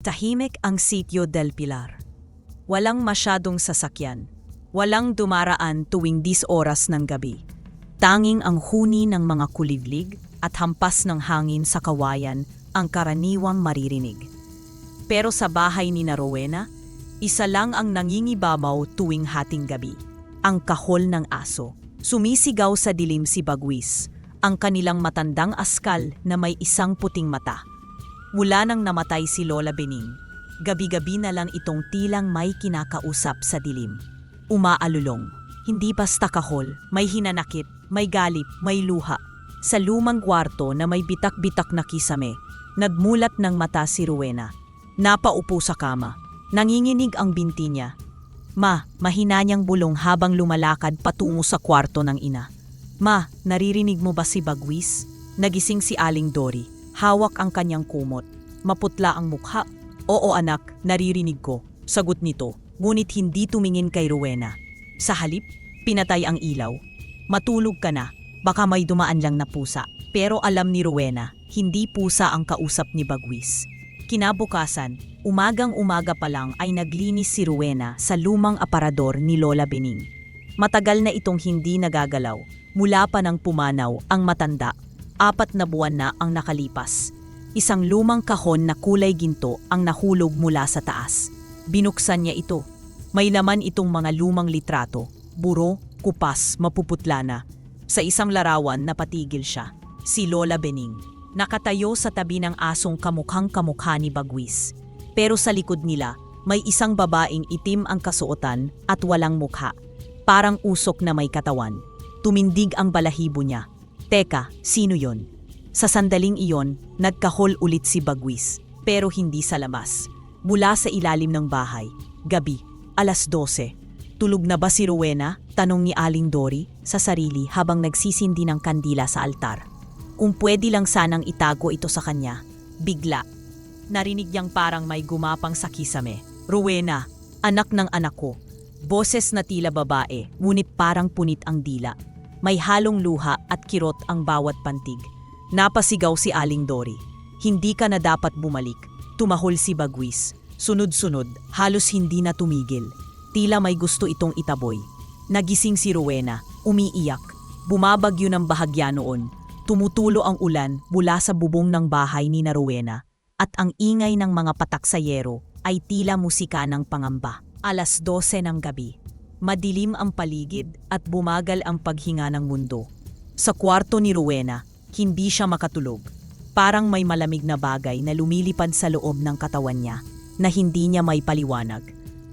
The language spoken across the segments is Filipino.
Tahimik ang sitio del Pilar. Walang masyadong sasakyan. Walang dumaraan tuwing 10 oras ng gabi. Tanging ang huni ng mga kuliglig at hampas ng hangin sa kawayan ang karaniwang maririnig. Pero sa bahay ni na Rowena, isa lang ang nangingibabaw tuwing hating gabi. Ang kahol ng aso. Sumisigaw sa dilim si Bagwis, ang kanilang matandang askal na may isang puting mata. Mula nang namatay si Lola Bening, gabi-gabi na lang itong tilang may kinakausap sa dilim. Umaalulong. Hindi basta kahol, may hinanakit, may galip, may luha. Sa lumang kwarto na may bitak-bitak na kisame, nagmulat ng mata si Rowena. Napaupo sa kama. Nanginginig ang binti niya. Ma, mahina niyang bulong habang lumalakad patungo sa kwarto ng ina. Ma, naririnig mo ba si Bagwis? Nagising si Aling Dory. Hawak ang kanyang kumot. Maputla ang mukha. Oo anak, naririnig ko. Sagot nito. Ngunit hindi tumingin kay Rowena. Sa halip, pinatay ang ilaw. Matulog ka na. Baka may dumaan lang na pusa. Pero alam ni Rowena, hindi pusa ang kausap ni Bagwis. Kinabukasan, umagang umaga pa lang ay naglinis si Rowena sa lumang aparador ni Lola Bening. Matagal na itong hindi nagagalaw. Mula pa nang pumanaw ang matanda apat na buwan na ang nakalipas. Isang lumang kahon na kulay ginto ang nahulog mula sa taas. Binuksan niya ito. May laman itong mga lumang litrato, buro, kupas, mapuputla na. Sa isang larawan napatigil siya, si Lola Bening. Nakatayo sa tabi ng asong kamukhang kamukha ni Bagwis. Pero sa likod nila, may isang babaeng itim ang kasuotan at walang mukha. Parang usok na may katawan. Tumindig ang balahibo niya. Teka, sino yon? Sa sandaling iyon, nagkahol ulit si Bagwis, pero hindi sa labas. Mula sa ilalim ng bahay, gabi, alas 12. Tulog na ba si Rowena? Tanong ni Aling Dory sa sarili habang nagsisindi ng kandila sa altar. Kung pwede lang sanang itago ito sa kanya, bigla. Narinig niyang parang may gumapang sa kisame. Rowena, anak ng anak ko. Boses na tila babae, ngunit parang punit ang dila. May halong luha at kirot ang bawat pantig. Napasigaw si Aling Dory. Hindi ka na dapat bumalik. Tumahol si Bagwis. Sunod-sunod, halos hindi na tumigil. Tila may gusto itong itaboy. Nagising si Rowena, umiiyak. Bumabagyo ng bahagya noon. Tumutulo ang ulan mula sa bubong ng bahay ni na Rowena. At ang ingay ng mga pataksayero ay tila musika ng pangamba. Alas 12 ng gabi. Madilim ang paligid at bumagal ang paghinga ng mundo. Sa kwarto ni Rowena, hindi siya makatulog. Parang may malamig na bagay na lumilipad sa loob ng katawan niya na hindi niya may paliwanag.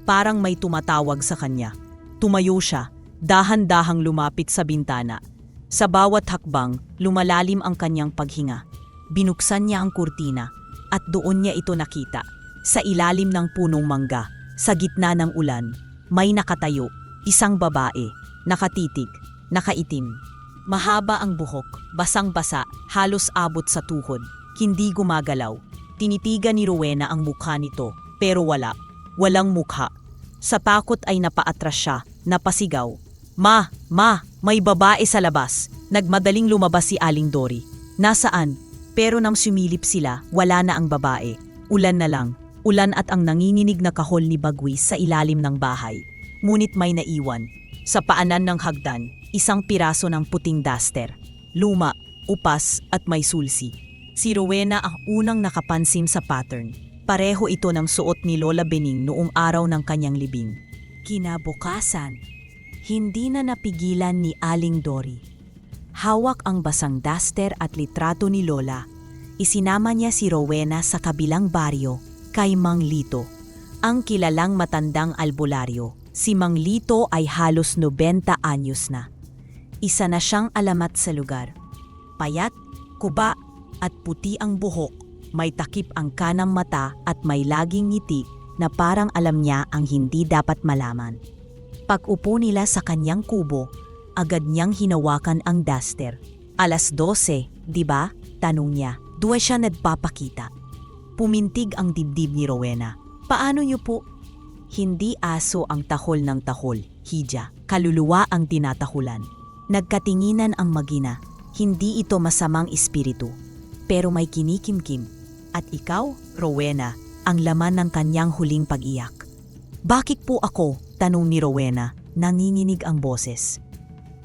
Parang may tumatawag sa kanya. Tumayo siya, dahan-dahang lumapit sa bintana. Sa bawat hakbang, lumalalim ang kanyang paghinga. Binuksan niya ang kurtina at doon niya ito nakita. Sa ilalim ng punong mangga, sa gitna ng ulan, may nakatayo, isang babae, nakatitig, nakaitim. Mahaba ang buhok, basang-basa, halos abot sa tuhod, hindi gumagalaw. Tinitigan ni Rowena ang mukha nito, pero wala, walang mukha. Sa takot ay napaatras siya, napasigaw. Ma, ma, may babae sa labas. Nagmadaling lumabas si Aling Dory. Nasaan? Pero nang sumilip sila, wala na ang babae. Ulan na lang. Ulan at ang nanginginig na kahol ni Bagwis sa ilalim ng bahay. Ngunit may naiwan. Sa paanan ng hagdan, isang piraso ng puting duster. Luma, upas at may sulsi. Si Rowena ang unang nakapansin sa pattern. Pareho ito ng suot ni Lola Bening noong araw ng kanyang libing. Kinabukasan, hindi na napigilan ni Aling Dory. Hawak ang basang duster at litrato ni Lola. Isinama niya si Rowena sa kabilang baryo kay Mang Lito, ang kilalang matandang albularyo. Si Mang Lito ay halos 90 anyos na. Isa na siyang alamat sa lugar. Payat, kuba, at puti ang buhok, may takip ang kanang mata at may laging ngiti na parang alam niya ang hindi dapat malaman. Pag-upo nila sa kanyang kubo, agad niyang hinawakan ang duster. Alas 12, di ba? Tanong niya. Duwa siya nagpapakita. Pumintig ang dibdib ni Rowena. Paano niyo po? Hindi aso ang tahol ng tahol, hija. Kaluluwa ang tinatahulan. Nagkatinginan ang magina. Hindi ito masamang espiritu. Pero may kinikimkim. At ikaw, Rowena, ang laman ng kanyang huling pag-iyak. Bakit po ako? Tanong ni Rowena, nanginginig ang boses.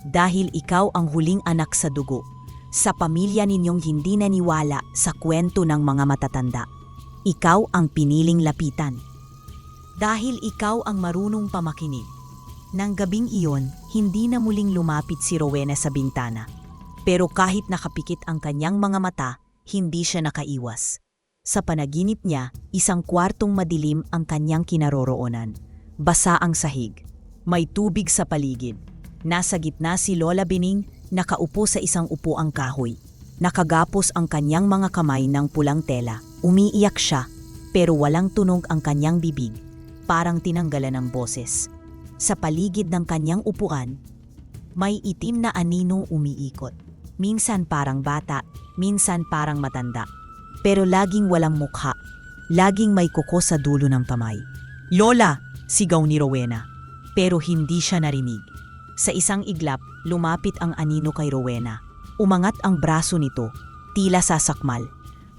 Dahil ikaw ang huling anak sa dugo, sa pamilya ninyong hindi naniwala sa kwento ng mga matatanda. Ikaw ang piniling lapitan. Dahil ikaw ang marunong pamakinig. Nang gabing iyon, hindi na muling lumapit si Rowena sa bintana. Pero kahit nakapikit ang kanyang mga mata, hindi siya nakaiwas. Sa panaginip niya, isang kwartong madilim ang kanyang kinaroroonan. Basa ang sahig. May tubig sa paligid. Nasa gitna si Lola Bining, nakaupo sa isang upuang kahoy. Nakagapos ang kanyang mga kamay ng pulang tela. Umiiyak siya, pero walang tunog ang kanyang bibig. Parang tinanggalan ng boses. Sa paligid ng kanyang upuan, may itim na anino umiikot. Minsan parang bata, minsan parang matanda. Pero laging walang mukha. Laging may kuko sa dulo ng kamay. Lola! Sigaw ni Rowena. Pero hindi siya narinig. Sa isang iglap, lumapit ang anino kay Rowena. Umangat ang braso nito, tila sasakmal.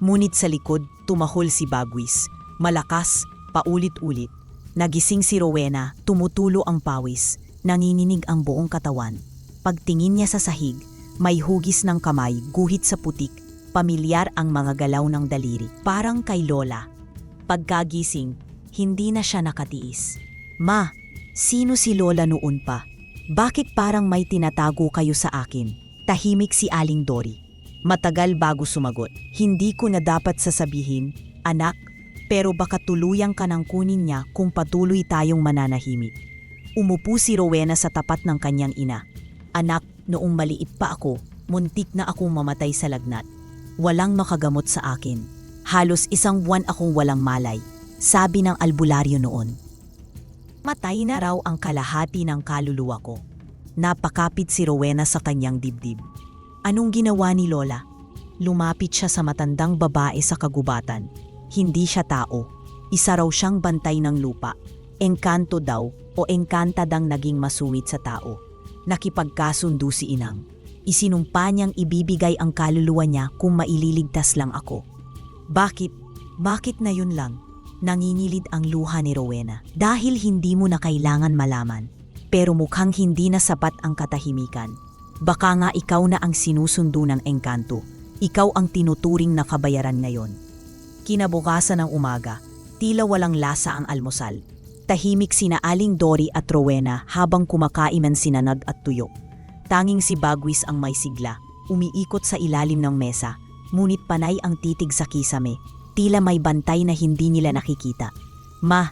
Ngunit sa likod, tumahol si Bagwis. Malakas, paulit-ulit. Nagising si Rowena, tumutulo ang pawis. Nanginginig ang buong katawan. Pagtingin niya sa sahig, may hugis ng kamay, guhit sa putik, pamilyar ang mga galaw ng daliri. Parang kay Lola. Pagkagising, hindi na siya nakatiis. Ma, sino si Lola noon pa? Bakit parang may tinatago kayo sa akin? Tahimik si Aling Dory. Matagal bago sumagot. Hindi ko na dapat sasabihin, anak, pero baka tuluyang ka nang kunin niya kung patuloy tayong mananahimik. Umupo si Rowena sa tapat ng kanyang ina. Anak, noong maliit pa ako, muntik na akong mamatay sa lagnat. Walang makagamot sa akin. Halos isang buwan akong walang malay, sabi ng albularyo noon. Matay na raw ang kalahati ng kaluluwa ko. Napakapit si Rowena sa kanyang dibdib. Anong ginawa ni Lola? Lumapit siya sa matandang babae sa kagubatan. Hindi siya tao. Isa raw siyang bantay ng lupa. Engkanto daw o engkantadang naging masungit sa tao. Nakipagkasundo si Inang. Isinumpa niyang ibibigay ang kaluluwa niya kung maililigtas lang ako. Bakit? Bakit na yun lang? Nangingilid ang luha ni Rowena. Dahil hindi mo na kailangan malaman. Pero mukhang hindi na sapat ang katahimikan. Baka nga ikaw na ang sinusundo ng engkanto. Ikaw ang tinuturing na kabayaran ngayon. Kinabukasan ng umaga, tila walang lasa ang almusal. Tahimik sina Aling Dory at Rowena habang kumakain ng sinanag at tuyo. Tanging si Bagwis ang may sigla, umiikot sa ilalim ng mesa, ngunit panay ang titig sa kisame, tila may bantay na hindi nila nakikita. Ma,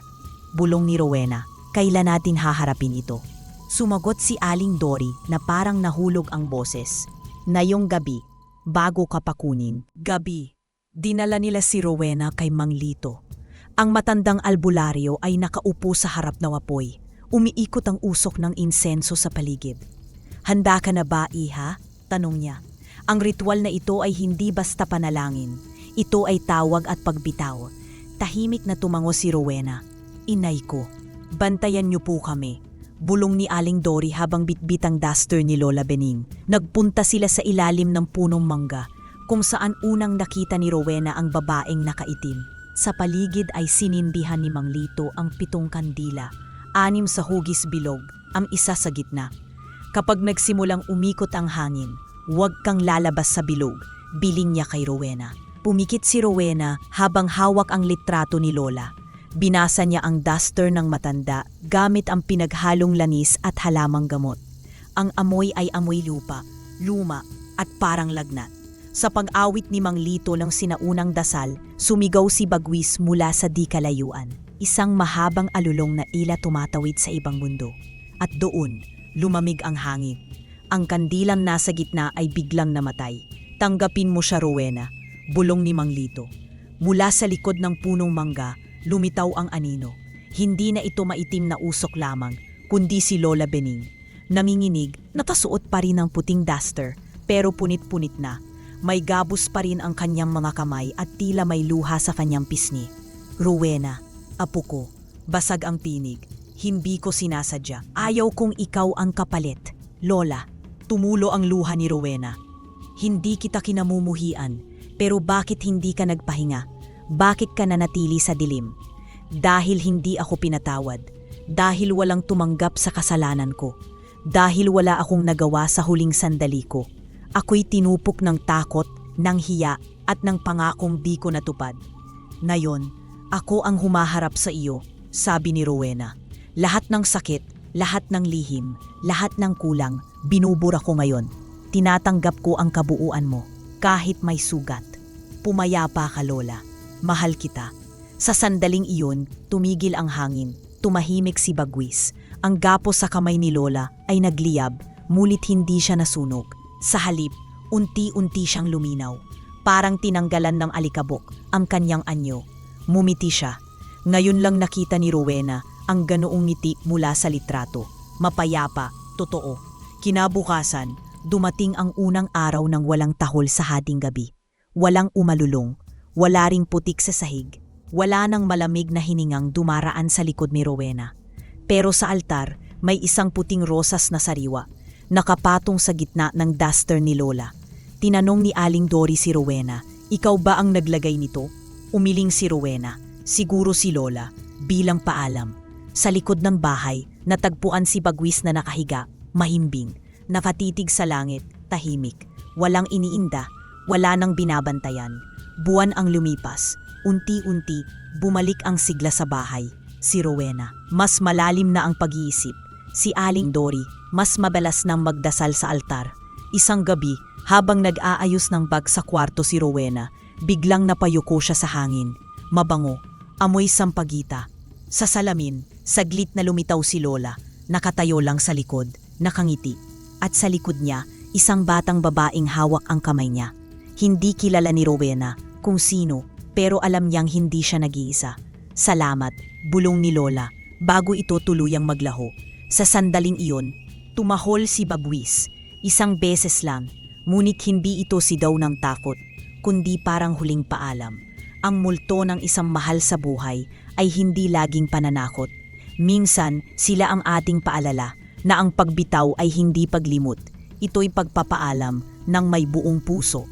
bulong ni Rowena, kailan natin haharapin ito? Sumagot si Aling Dory na parang nahulog ang boses. Ngayong gabi, bago ka pakunin. Gabi, dinala nila si Rowena kay Mang Lito. Ang matandang albularyo ay nakaupo sa harap ng apoy. Umiikot ang usok ng insenso sa paligid. Handa ka na ba, iha? Tanong niya. Ang ritual na ito ay hindi basta panalangin. Ito ay tawag at pagbitaw. Tahimik na tumango si Rowena. Inay ko, bantayan niyo po kami. Bulong ni Aling Dory habang bitbit ang duster ni Lola Bening. Nagpunta sila sa ilalim ng punong mangga, kung saan unang nakita ni Rowena ang babaeng nakaitim. Sa paligid ay sinindihan ni Mang Lito ang pitong kandila, anim sa hugis bilog, ang isa sa gitna. Kapag nagsimulang umikot ang hangin, huwag kang lalabas sa bilog, biling niya kay Rowena. Pumikit si Rowena habang hawak ang litrato ni Lola. Binasa niya ang duster ng matanda gamit ang pinaghalong lanis at halamang gamot. Ang amoy ay amoy lupa, luma at parang lagnat. Sa pag-awit ni Mang Lito ng sinaunang dasal, sumigaw si Bagwis mula sa di kalayuan. Isang mahabang alulong na ila tumatawid sa ibang mundo. At doon, lumamig ang hangin. Ang kandilang nasa gitna ay biglang namatay. Tanggapin mo siya, Rowena, bulong ni Mang Lito. Mula sa likod ng punong mangga, lumitaw ang anino. Hindi na ito maitim na usok lamang, kundi si Lola Bening. Nanginginig, nakasuot pa rin ng puting duster, pero punit-punit na. May gabos pa rin ang kanyang mga kamay at tila may luha sa kanyang pisngi. Rowena, apo ko, basag ang tinig. Hindi ko sinasadya. Ayaw kong ikaw ang kapalit. Lola, tumulo ang luha ni Rowena. Hindi kita kinamumuhian, pero bakit hindi ka nagpahinga? Bakit ka nanatili sa dilim? Dahil hindi ako pinatawad. Dahil walang tumanggap sa kasalanan ko. Dahil wala akong nagawa sa huling sandali ko. Ako'y tinupok ng takot, ng hiya, at ng pangakong di ko natupad. Ngayon, ako ang humaharap sa iyo, sabi ni Rowena. Lahat ng sakit, lahat ng lihim, lahat ng kulang, binubura ko ngayon. Tinatanggap ko ang kabuuan mo, kahit may sugat. Pumayapa ka, Lola. Mahal kita. Sa sandaling iyon, tumigil ang hangin. Tumahimik si Bagwis. Ang gapos sa kamay ni Lola ay nagliyab, mulit hindi siya nasunog. Sa halip, unti-unti siyang luminaw. Parang tinanggalan ng alikabok ang kanyang anyo. Mumiti siya. Ngayon lang nakita ni Rowena ang ganoong ngiti mula sa litrato. Mapayapa, totoo. Kinabukasan, dumating ang unang araw ng walang tahol sa hating gabi. Walang umalulong, wala ring putik sa sahig, wala nang malamig na hiningang dumaraan sa likod ni Rowena. Pero sa altar, may isang puting rosas na sariwa, nakapatong sa gitna ng duster ni Lola. Tinanong ni Aling Dory si Rowena, ikaw ba ang naglagay nito? Umiling si Rowena, siguro si Lola, bilang paalam. Sa likod ng bahay, natagpuan si Bagwis na nakahiga, mahimbing, nakatitig sa langit, tahimik, walang iniinda, wala nang binabantayan. Buwan ang lumipas, unti-unti, bumalik ang sigla sa bahay. Si Rowena, mas malalim na ang pag-iisip. Si Aling Dory, mas mabalas nang magdasal sa altar. Isang gabi, habang nag-aayos ng bag sa kwarto si Rowena, biglang napayuko siya sa hangin. Mabango, amoy sampagita. Sa salamin, saglit na lumitaw si Lola, nakatayo lang sa likod, nakangiti. At sa likod niya, isang batang babaeng hawak ang kamay niya. Hindi kilala ni Rowena kung sino, pero alam niyang hindi siya nag-iisa. Salamat, bulong ni Lola, bago ito tuluyang maglaho. Sa sandaling iyon, tumahol si Bagwis. Isang beses lang, ngunit hindi ito sidaw ng takot, kundi parang huling paalam. Ang multo ng isang mahal sa buhay ay hindi laging pananakot. Minsan, sila ang ating paalala na ang pagbitaw ay hindi paglimot. Ito'y pagpapaalam ng may buong puso.